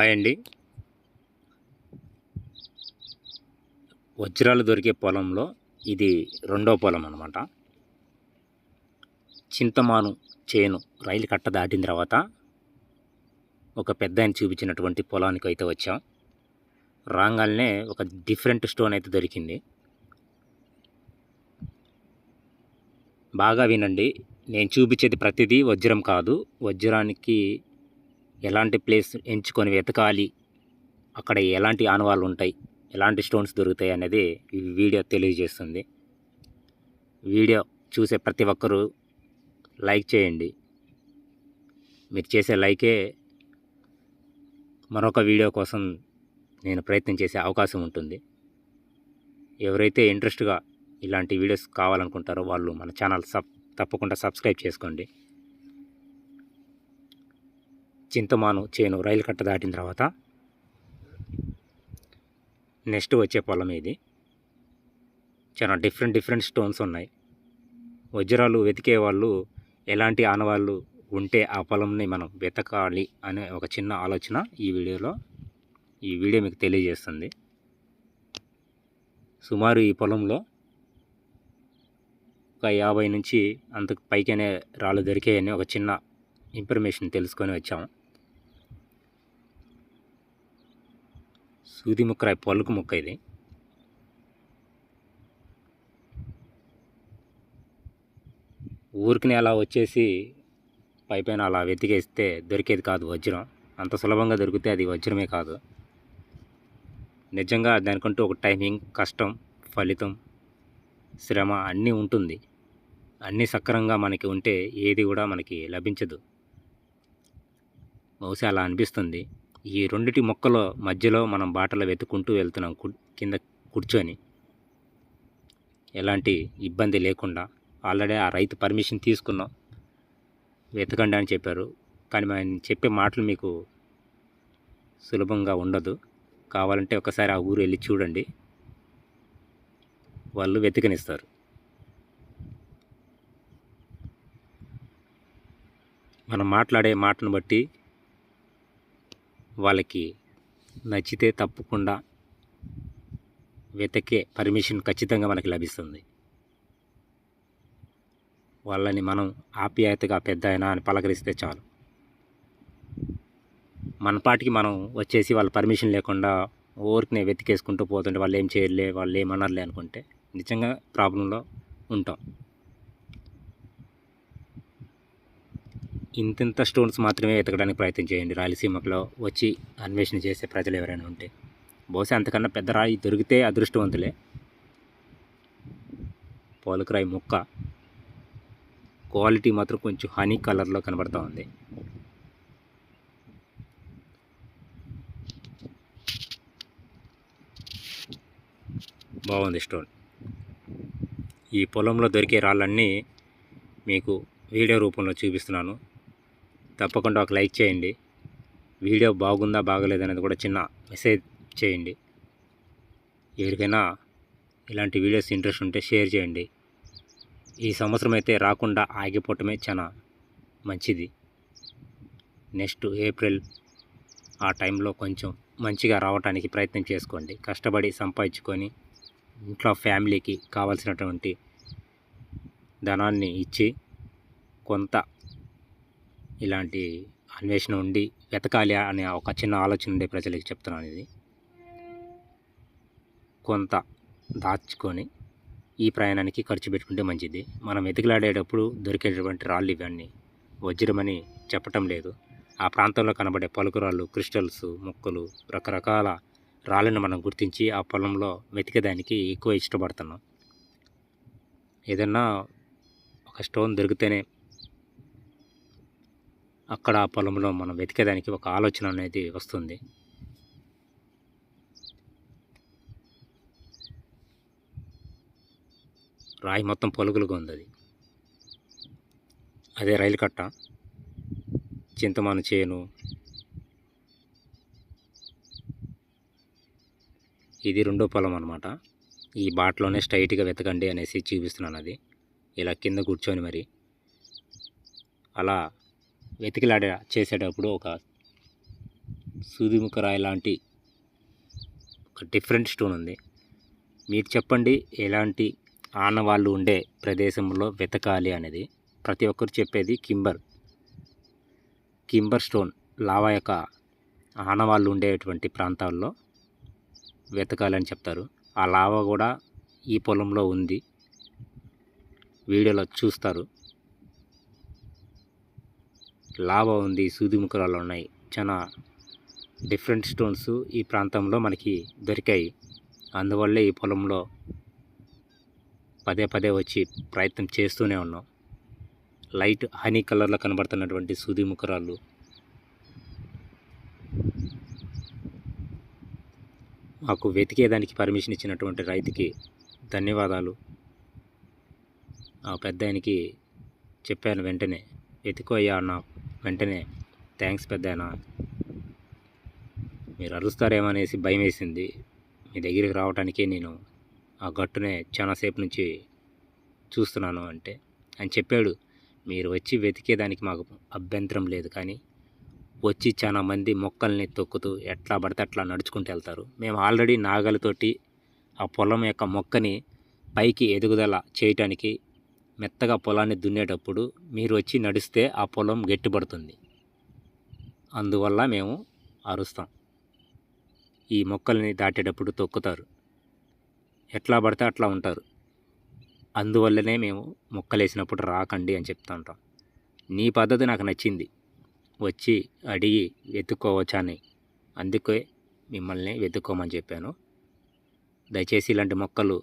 Hi అండి. వజ్రాలు దొరికే పొలంలో ఇది రెండో పొలం అనమాట చింతమాను చేను రైలు కట్ట దాటిన తర్వాత ఒక పెద్ద ఆయన చూపించినటువంటి పొలానికి అయితే వచ్చాం. రాగానే ఒక డిఫరెంట్ స్టోన్ అయితే దొరికింది. బాగా వినండి నేను చూపించేది ప్రతిదీ వజ్రం కాదు. వజ్రానికి ఎలాంటి ప్లేస్ ఎంచుకొని వెతకాలి? అక్కడ ఎలాంటి ఆనవాళ్ళు ఉంటాయి? ఎలాంటి స్టోన్స్ దొరుకుతాయి? అనేది ఈ వీడియో తెలియజేస్తుంది. వీడియో చూసే ప్రతి ఒక్కరూ లైక్ చేయండి. మీరు చేసే లైకే మరొక వీడియో కోసం నేను ప్రయత్నం చేసే అవకాశం ఉంటుంది. ఎవరైతే ఇంట్రెస్ట్గా ఇలాంటి వీడియోస్ కావాలనుకుంటారో వాళ్ళు మన ఛానల్ సబ్ తప్పకుండా సబ్స్క్రైబ్ చేసుకోండి. చింతమాను చేను రైలు కట్ట దాటిన తర్వాత నెక్స్ట్ వచ్చే పొలం ఇది. చాలా డిఫరెంట్ డిఫరెంట్ స్టోన్స్ ఉన్నాయి. వజ్రాలు వెతికే వాళ్ళు ఎలాంటి ఆనవాళ్ళు ఉంటే ఆ పొలంని మనం వెతకాలి అనే ఒక చిన్న ఆలోచన ఈ వీడియోలో ఈ వీడియో మీకు తెలియజేస్తుంది. సుమారు ఈ పొలంలో ఒక యాభై నుంచి అంతకు పైకనే రాళ్ళు దొరికాయని ఒక చిన్న ఇన్ఫర్మేషన్ తెలుసుకొని వచ్చాము. సూది ముక్క పొలకు ముక్క ఇది. ఊరికి అలా వచ్చేసి పైపైన అలా వెతికేస్తే దొరికేది కాదు వజ్రం. అంత సులభంగా దొరికితే అది వజ్రమే కాదు. నిజంగా దానికంటూ ఒక టైమింగ్ కష్టం ఫలితం శ్రమ అన్నీ ఉంటుంది. అన్నీ సక్రమంగా మనకి ఉంటే ఏది కూడా మనకి లభించదు. బహుశా అలా అనిపిస్తుంది. ఈ రెండిటి మొక్కల మధ్యలో మనం బాటలు వెతుకుంటూ వెళ్తున్నాం కింద కూర్చొని. ఎలాంటి ఇబ్బంది లేకుండా ఆల్రెడీ ఆ రైతు పర్మిషన్ తీసుకున్నాం. వెతకండి అని చెప్పారు. కానీ ఆయన చెప్పే మాటలు మీకు సులభంగా ఉండదు. కావాలంటే ఒకసారి ఆ ఊరు వెళ్ళి చూడండి. వాళ్ళు వెతకనిస్తారు. మనం మాట్లాడే మాటను బట్టి వాళ్ళకి నచ్చితే తప్పకుండా వెతకే పర్మిషన్ ఖచ్చితంగా మనకి లభిస్తుంది. వాళ్ళని మనం ఆప్యాయతగా పెద్ద అయినా అని పలకరిస్తే చాలు. మన పాటికి మనం వచ్చేసి వాళ్ళ పర్మిషన్ లేకుండా ఊరికి వెతికేసుకుంటూ పోతుంటే వాళ్ళు ఏం చేయలే వాళ్ళు ఏమనర్లే అనుకుంటే నిజంగా ప్రాబ్లంలో ఉంటాం. ఇంతింత స్టోన్స్ మాత్రమే వెతకడానికి ప్రయత్నం చేయండి. రాయలసీమలో వచ్చి అన్వేషణ చేసే ప్రజలు ఎవరైనా ఉంటే. బహుశా అంతకన్నా పెద్ద రాయి దొరికితే అదృష్టవంతులే. పోలకరాయి ముక్క క్వాలిటీ మాత్రం కొంచెం హనీ కలర్లో కనబడతా ఉంది. బాగుంది స్టోన్. ఈ పొలంలో దొరికే రాళ్ళన్నీ మీకు వీడియో రూపంలో చూపిస్తున్నాను. తప్పకుండా ఒక లైక్ చేయండి. వీడియో బాగుందా బాగలేదనేది కూడా చిన్న మెసేజ్ చేయండి. ఎవరికైనా ఇలాంటి వీడియోస్ ఇంట్రెస్ట్ ఉంటే షేర్ చేయండి. ఈ సంవత్సరం అయితే రాకుండా ఆగిపోవటమే చాలా మంచిది. నెక్స్ట్ ఏప్రిల్ ఆ టైంలో కొంచెం మంచిగా రావడానికి ప్రయత్నం చేసుకోండి. కష్టపడి సంపాదించుకొని ఇంట్లో ఫ్యామిలీకి కావాల్సినటువంటి ధనాన్ని ఇచ్చి కొంత ఇలాంటి అన్వేషణ ఉండి వెతకాలి అనే ఒక చిన్న ఆలోచన ఉండే ప్రజలకు చెప్తున్నాను ఇది. కొంత దాచుకొని ఈ ప్రయాణానికి ఖర్చు పెట్టుకుంటే మంచిది. మనం వెతికిలాడేటప్పుడు దొరికేటటువంటి రాళ్ళు ఇవన్నీ వజ్రమని చెప్పటం లేదు. ఆ ప్రాంతంలో కనబడే పలుకురాళ్ళు క్రిస్టల్స్ మొక్కలు రకరకాల రాళ్ళను మనం గుర్తించి ఆ పొలంలో వెతికేదానికి ఎక్కువ ఇష్టపడుతున్నాం. ఏదన్నా ఒక స్టోన్ దొరికితేనే అక్కడ ఆ పొలంలో మనం వెతికేదానికి ఒక ఆలోచన అనేది వస్తుంది. రాయి మొత్తం పొలుగులుగా ఉంది అది అదే రైలు కట్ట చింతమాను చేను ఇది రెండో పొలం అనమాట ఈ బాటలోనే స్ట్రైట్గా వెతకండి అనేసి చూపిస్తున్నాను అది ఇలా కింద కూర్చొని మరి. అలా వెతికిలాడే చేసేటప్పుడు ఒక సూదిముఖ రాయి లాంటి ఒక డిఫరెంట్ స్టోన్ ఉంది. మీరు చెప్పండి ఎలాంటి ఆనవాళ్ళు ఉండే ప్రదేశంలో వెతకాలి అనేది. ప్రతి ఒక్కరు చెప్పేది కింబర్. కింబర్ స్టోన్ లావా యొక్క ఆనవాళ్ళు ఉండేటువంటి ప్రాంతాల్లో వెతకాలని చెప్తారు. ఆ లావా కూడా ఈ పొలంలో ఉంది. వీడియోలో చూస్తారు. లావా ఉంది సూదిముఖరాలు ఉన్నాయి. చాలా డిఫరెంట్ స్టోన్స్ ఈ ప్రాంతంలో మనకి దొరికాయి. అందువల్లే ఈ పొలంలో పదే పదే వచ్చి ప్రయత్నం చేస్తూనే ఉన్నాం. లైట్ హనీ కలర్లో కనబడుతున్నటువంటి సూదిముఖరాలు మాకు వెతికేదానికి పర్మిషన్ ఇచ్చినటువంటి రైతుకి ధన్యవాదాలు. ఆ పెద్ద ఆయనకి చెప్పాను వెంటనే వెతుకోయ్యా అన్న వెంటనే థ్యాంక్స్ పెద్ద మీరు అరుస్తారేమనేసి భయం వేసింది మీ దగ్గరికి రావడానికే నేను ఆ గట్టునే చాలాసేపు నుంచి చూస్తున్నాను అంటే అని చెప్పాడు. మీరు వచ్చి వెతికేదానికి మాకు అభ్యంతరం లేదు కానీ వచ్చి చాలా మంది మొక్కల్ని తొక్కుతూ ఎట్లా పడితే అట్లా నడుచుకుంటూ వెళ్తారు. మేము ఆల్రెడీ నాగలతోటి ఆ పొలం యొక్క మొక్కని పైకి ఎదుగుదల చేయటానికి మెత్తగా పొలాన్ని దున్నేటప్పుడు మీరు వచ్చి నడిస్తే ఆ పొలం గట్టిపడుతుంది. అందువల్ల మేము అరుస్తాం. ఈ మొక్కల్ని దాటేటప్పుడు తొక్కుతారు. ఎట్లా పడితే అట్లా ఉంటారు. అందువల్లనే మేము మొక్కలు వేసినప్పుడు రాకండి అని చెప్తా ఉంటాం. నీ పద్ధతి నాకు నచ్చింది. వచ్చి అడిగి వెతుక్కోవచ్చని అందుకే మిమ్మల్ని వెతుక్కోమని చెప్పాను. దయచేసి ఇలాంటి మొక్కలు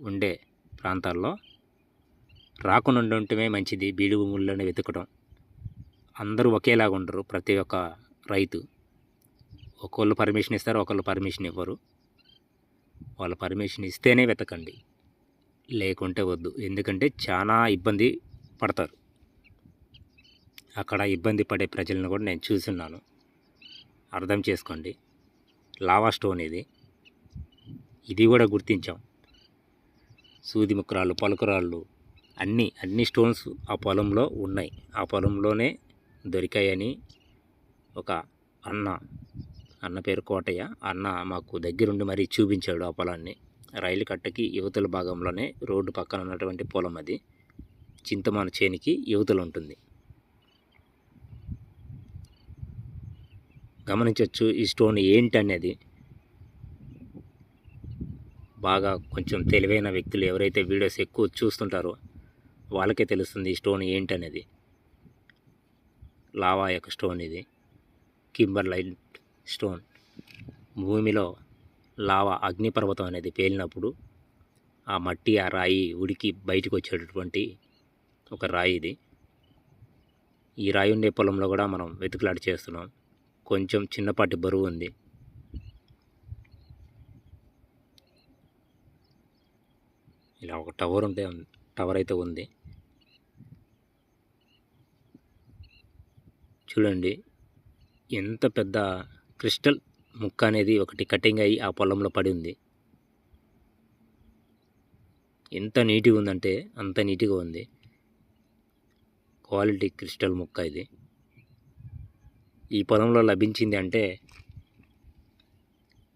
ఉండే ప్రాంతాల్లో రాకుండా ఉండటమే మంచిది బీడు భూముల్లోనే వెతకడం అందరూ ఒకేలాగా ఉండరు ప్రతి ఒక్క రైతు. ఒకళ్ళు పర్మిషన్ ఇస్తారు ఒకళ్ళు పర్మిషన్ ఇవ్వరు. వాళ్ళ పర్మిషన్ ఇస్తేనే వెతకండి. లేకుంటే వద్దు. ఎందుకంటే చాలా ఇబ్బంది పడతారు. అక్కడ ఇబ్బంది పడే ప్రజలను కూడా నేను చూస్తున్నాను అర్థం చేసుకోండి. లావా స్టోన్ ఇది. ఇది కూడా గుర్తించాం. సూది ముక్కురాళ్ళు పలుకురాళ్ళు అన్ని అన్ని స్టోన్స్ ఆ పొలంలో ఉన్నాయి. ఆ పొలంలోనే దొరికాయని ఒక అన్న అన్న పేరు కోటయ్య అన్న మాకు దగ్గరుండి మరీ చూపించాడు ఆ పొలాన్ని. రైలు కట్టకి యువతల భాగంలోనే రోడ్డు పక్కన ఉన్నటువంటి పొలం అది. చింతమాన చేనికి యువతలు ఉంటుంది. గమనించవచ్చు ఈ స్టోన్ ఏంటి అనేది బాగా కొంచెం తెలివైన వ్యక్తులు ఎవరైతే వీడియోస్ ఎక్కువ చూస్తుంటారో వాళ్ళకే తెలుస్తుంది ఈ స్టోన్ ఏంటి అనేది లావా యొక్క స్టోన్ ఇది. Kimberlite stone. భూమిలో లావా అగ్నిపర్వతం అనేది పేలినప్పుడు ఆ మట్టి ఆ రాయి ఉడికి బయటకు వచ్చేటటువంటి ఒక రాయి ఇది. ఈ రాయి ఉండే పొలంలో కూడా మనం వెతుకులాట చేస్తున్నాం. కొంచెం చిన్నపాటి బరువు ఉంది. ఇలా ఒక టవర్ ఉంటే టవర్ అయితే ఉంది. చూడండి. ఎంత పెద్ద క్రిస్టల్ ముక్క అనేది ఒకటి కటింగ్ అయ్యి ఆ పొలంలో పడి ఉంది. ఎంత నీట్గా ఉందంటే అంత నీట్గా ఉంది. క్వాలిటీ క్రిస్టల్ ముక్క ఇది. ఈ పొలంలో లభించింది అంటే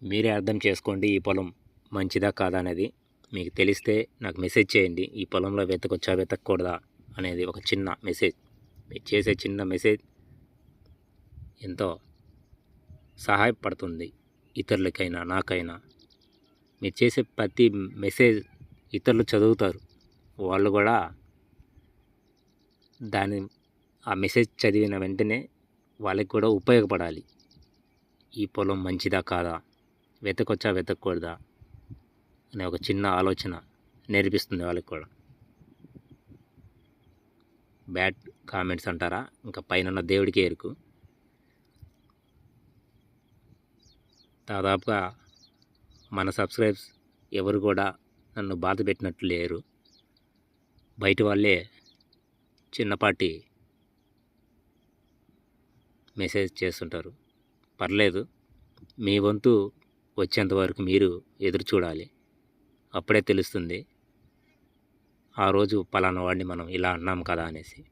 మీరే అర్థం చేసుకోండి ఈ పొలం మంచిదా కాదా అనేది. మీకు తెలిస్తే నాకు మెసేజ్ చేయండి. ఈ పొలంలో వెతకొచ్చా వెతకూడదా అనేది ఒక చిన్న మెసేజ్. మీరు చేసే చిన్న మెసేజ్ ఎంతో సహాయపడుతుంది ఇతరులకైనా నాకైనా. మీరు చేసే ప్రతి మెసేజ్ ఇతరులు చదువుతారు. వాళ్ళు కూడా దాని ఆ మెసేజ్ చదివిన వెంటనే వాళ్ళకి కూడా ఉపయోగపడాలి. ఈ పొలం మంచిదా కాదా? వెతకొచ్చా వెతకూడదా? అనే ఒక చిన్న ఆలోచన నేర్పిస్తుంది వాళ్ళకి కూడా. బ్యాడ్ కామెంట్స్ అంటారా? ఇంకా పైన దేవుడికి ఎరుకు దాదాపుగా మన సబ్స్క్రైబ్స్ ఎవరు కూడా నన్ను బాధ పెట్టినట్లు లేరు. బయట వాళ్ళే చిన్నపాటి మెసేజ్ చేస్తుంటారు. పర్లేదు మీ వంతు వచ్చేంత వరకు మీరు ఎదురు చూడాలి. అప్పుడే తెలుస్తుంది ఆ రోజు పలానా వాడిని మనం ఇలా అన్నాం కదా అనేసి.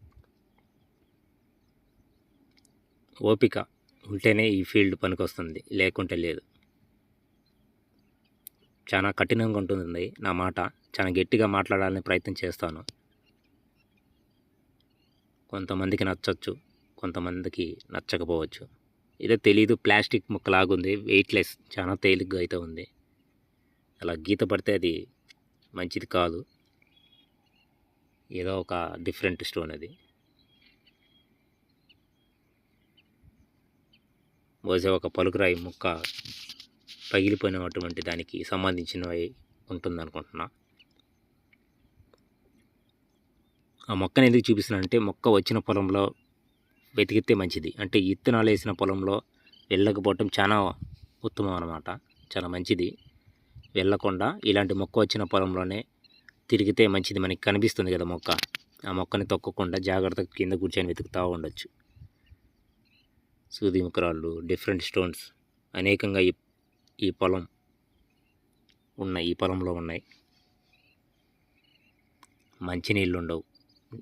ఓపిక ఉంటేనే ఈ ఫీల్డ్ పనికొస్తుంది. లేకుంటే లేదు. చాలా కఠినంగా ఉంటుంది నా మాట. చాలా గట్టిగా మాట్లాడాలని ప్రయత్నం చేస్తాను. కొంతమందికి నచ్చచ్చు కొంతమందికి నచ్చకపోవచ్చు. ఏదో తెలీదు ప్లాస్టిక్ ముక్క లాగుంది వెయిట్లెస్ చాలా తేలిగ్గా అయితే ఉంది. అలా గీత పడితే అది మంచిది కాదు. ఏదో ఒక డిఫరెంట్ స్టోన్ అది. బహుశా ఒక పలుకురాయి ముక్క పగిలిపోయినటువంటి దానికి సంబంధించినవి ఉంటుంది అనుకుంటున్నా ఆ మొక్కని ఎందుకు చూపిస్తున్నానంటే మొక్క వచ్చిన పొలంలో వెతికితే మంచిది. అంటే ఇత్తనాలు వేసిన పొలంలో వెళ్ళకపోవటం చాలా ఉత్తమం అన్నమాట చాలా మంచిది. వెళ్ళకుండా ఇలాంటి మొక్క వచ్చిన పొలంలోనే తిరిగితే మంచిది మనకి కనిపిస్తుంది కదా మొక్క. ఆ మొక్కని తొక్కకుండా జాగ్రత్తగా కింద కూర్చొని వెతుకుతూ ఉండొచ్చు. సూదిముఖరాళ్ళు డిఫరెంట్ స్టోన్స్ అనేకంగా ఈ ఈ పొలం ఉన్నాయి ఈ పొలంలో ఉన్నాయి. మంచినీళ్ళు ఉండవు.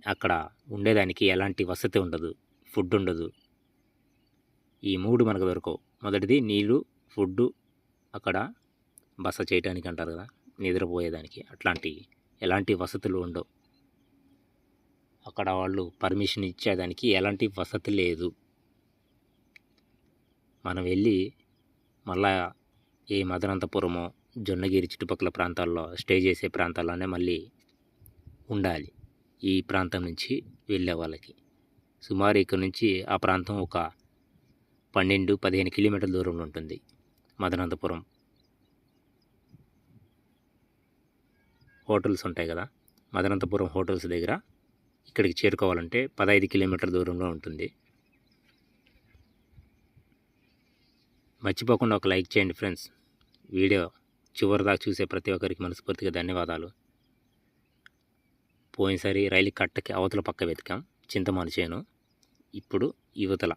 అక్కడ ఉండేదానికి ఎలాంటి వసతి ఉండదు. ఫుడ్ ఉండదు. ఈ మూడు మనకు దొరకవు. మొదటిది నీళ్ళు ఫుడ్డు అక్కడ బస చేయడానికి అంటారు కదా నిద్రపోయేదానికి. అట్లాంటి ఎలాంటి వసతులు ఉండవు. అక్కడ వాళ్ళు పర్మిషన్ ఇచ్చేదానికి ఎలాంటి వసతి లేదు. మనం వెళ్ళి మళ్ళా ఏ మదనంతపురము జొన్నగిరి చుట్టుపక్కల ప్రాంతాల్లో స్టే చేసే ప్రాంతాల్లోనే మళ్ళీ ఉండాలి ఈ ప్రాంతం నుంచి వెళ్ళే వాళ్ళకి. సుమారు ఇక్కడ నుంచి ఆ ప్రాంతం ఒక పన్నెండు పదిహేను కిలోమీటర్ల దూరంలో ఉంటుంది మదనంతపురం. హోటల్స్ ఉంటాయి కదా మదనంతపురం హోటల్స్ దగ్గర ఇక్కడికి చేరుకోవాలంటే పదహైదు కిలోమీటర్ల దూరంలో ఉంటుంది. మర్చిపోకుండా ఒక లైక్ చేయండి ఫ్రెండ్స్. వీడియో చివరిదాకా చూసే ప్రతి ఒక్కరికి మనస్ఫూర్తిగా ధన్యవాదాలు. పోయినసారి రైలు కట్టకి అవతల పక్క వెతికాం చింతమాను చేను. ఇప్పుడు యువతల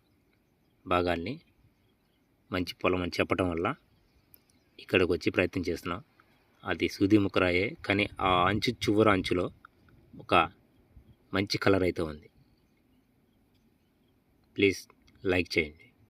భాగాన్ని మంచి పొలం అని చెప్పడం వల్ల ఇక్కడికి వచ్చి ప్రయత్నం చేస్తున్నాం. అది సూది ముక్కరాయే కానీ ఆ అంచు చివరి అంచులో ఒక మంచి కలర్ అయితే ఉంది. ప్లీజ్ లైక్ చేయండి.